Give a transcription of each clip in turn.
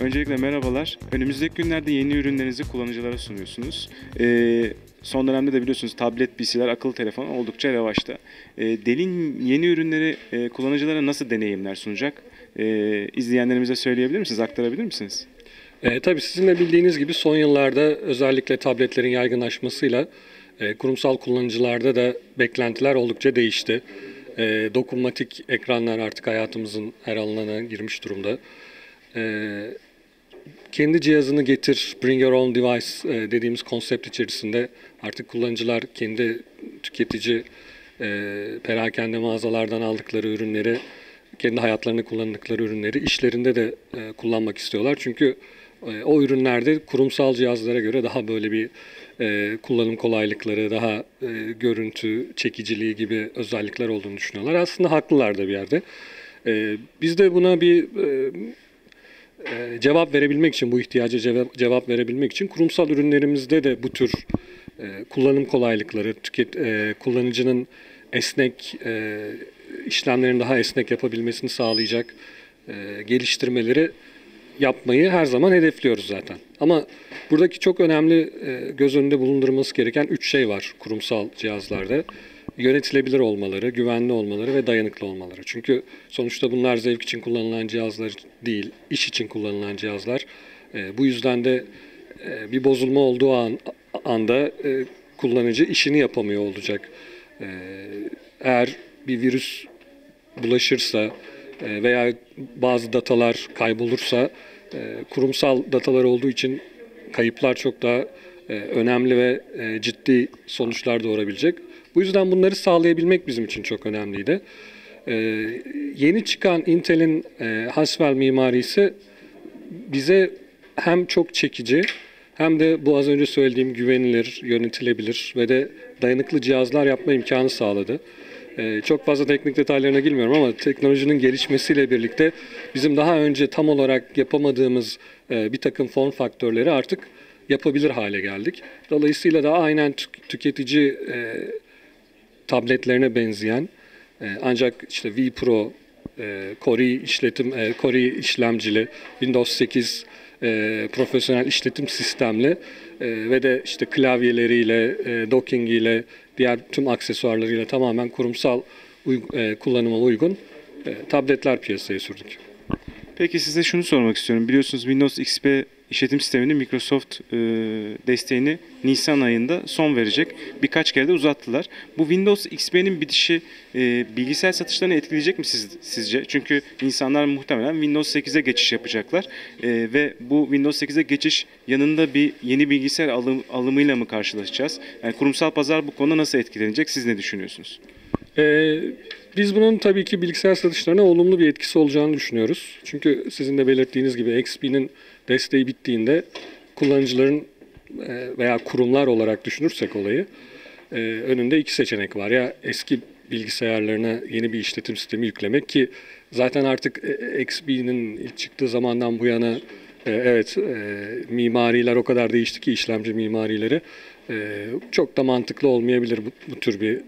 Öncelikle merhabalar. Önümüzdeki günlerde yeni ürünlerinizi kullanıcılara sunuyorsunuz. Ee, son dönemde de biliyorsunuz tablet, PC'ler, akıllı telefon oldukça revaçta. Ee, Dell'in yeni ürünleri e, kullanıcılara nasıl deneyimler sunacak? Ee, izleyenlerimize söyleyebilir misiniz, aktarabilir misiniz? E, tabii sizin de bildiğiniz gibi son yıllarda özellikle tabletlerin yaygınlaşmasıyla e, kurumsal kullanıcılarda da beklentiler oldukça değişti. E, dokunmatik ekranlar artık hayatımızın her alanına girmiş durumda. E, kendi cihazını getir, bring your own device e, dediğimiz konsept içerisinde artık kullanıcılar kendi tüketici e, perakende mağazalardan aldıkları ürünleri, kendi hayatlarında kullandıkları ürünleri işlerinde de e, kullanmak istiyorlar. Çünkü e, o ürünlerde kurumsal cihazlara göre daha böyle bir e, kullanım kolaylıkları, daha e, görüntü çekiciliği gibi özellikler olduğunu düşünüyorlar. Aslında haklılar da bir yerde. E, biz de buna bir e, e, cevap verebilmek için, bu ihtiyaca cevap, verebilmek için kurumsal ürünlerimizde de bu tür e, kullanım kolaylıkları, tüket, e, kullanıcının esnek e, işlemlerin daha esnek yapabilmesini sağlayacak geliştirmeleri yapmayı her zaman hedefliyoruz zaten. Ama buradaki çok önemli göz önünde bulundurması gereken üç şey var kurumsal cihazlarda. Yönetilebilir olmaları, güvenli olmaları ve dayanıklı olmaları. Çünkü sonuçta bunlar zevk için kullanılan cihazlar değil, iş için kullanılan cihazlar. E, bu yüzden de e, bir bozulma olduğu an, anda e, kullanıcı işini yapamıyor olacak. E, eğer bir virüs bulaşırsa e, veya bazı datalar kaybolursa kurumsal datalar olduğu için kayıplar çok daha önemli ve ciddi sonuçlar doğurabilecek. Bu yüzden bunları sağlayabilmek bizim için çok önemliydi. E, yeni çıkan Intel'in e, Haswell mimarisi bize hem çok çekici hem de bu az önce söylediğim güvenilir, yönetilebilir ve de dayanıklı cihazlar yapma imkanı sağladı. Ee, çok fazla teknik detaylarına girmiyorum ama teknolojinin gelişmesiyle birlikte bizim daha önce tam olarak yapamadığımız e, bir takım form faktörleri artık yapabilir hale geldik. Dolayısıyla da aynen tük- tüketici e, tabletlerine benzeyen e, ancak işte V Pro, e, Core işletim, e, Core işlemcili, Windows 8 e, profesyonel işletim sistemli e, ve de işte klavyeleriyle, e, dockingiyle, diğer tüm aksesuarlarıyla tamamen kurumsal uy- e, kullanıma uygun e, tabletler piyasaya sürdük. Peki size şunu sormak istiyorum. Biliyorsunuz Windows XP işletim sisteminin Microsoft e, desteğini Nisan ayında son verecek. Birkaç kere de uzattılar. Bu Windows XP'nin bitişi e, bilgisayar satışlarını etkileyecek mi siz, sizce? Çünkü insanlar muhtemelen Windows 8'e geçiş yapacaklar. E, ve bu Windows 8'e geçiş yanında bir yeni bilgisayar alım, alımıyla mı karşılaşacağız? Yani kurumsal pazar bu konuda nasıl etkilenecek? Siz ne düşünüyorsunuz? Ee, biz bunun tabii ki bilgisayar satışlarına olumlu bir etkisi olacağını düşünüyoruz. Çünkü sizin de belirttiğiniz gibi XP'nin desteği bittiğinde kullanıcıların e, veya kurumlar olarak düşünürsek olayı e, önünde iki seçenek var. Ya eski bilgisayarlarına yeni bir işletim sistemi yüklemek ki zaten artık e, XP'nin ilk çıktığı zamandan bu yana evet mimariler o kadar değişti ki işlemci mimarileri çok da mantıklı olmayabilir bu, bu tür bir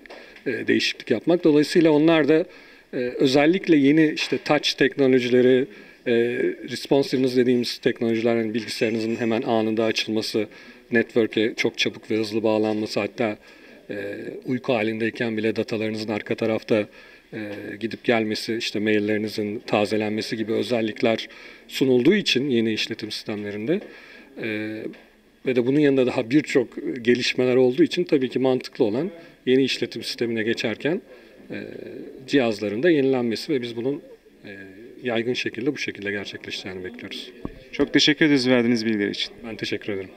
değişiklik yapmak. Dolayısıyla onlar da özellikle yeni işte touch teknolojileri, e, responsiveness dediğimiz teknolojiler, yani bilgisayarınızın hemen anında açılması, network'e çok çabuk ve hızlı bağlanması, hatta e, uyku halindeyken bile datalarınızın arka tarafta e, gidip gelmesi, işte maillerinizin tazelenmesi gibi özellikler sunulduğu için yeni işletim sistemlerinde e, ve de bunun yanında daha birçok gelişmeler olduğu için tabii ki mantıklı olan yeni işletim sistemine geçerken e, cihazların da yenilenmesi ve biz bunun e, yaygın şekilde bu şekilde gerçekleşeceğini bekliyoruz. Çok teşekkür ederiz verdiğiniz bilgiler için. Ben teşekkür ederim.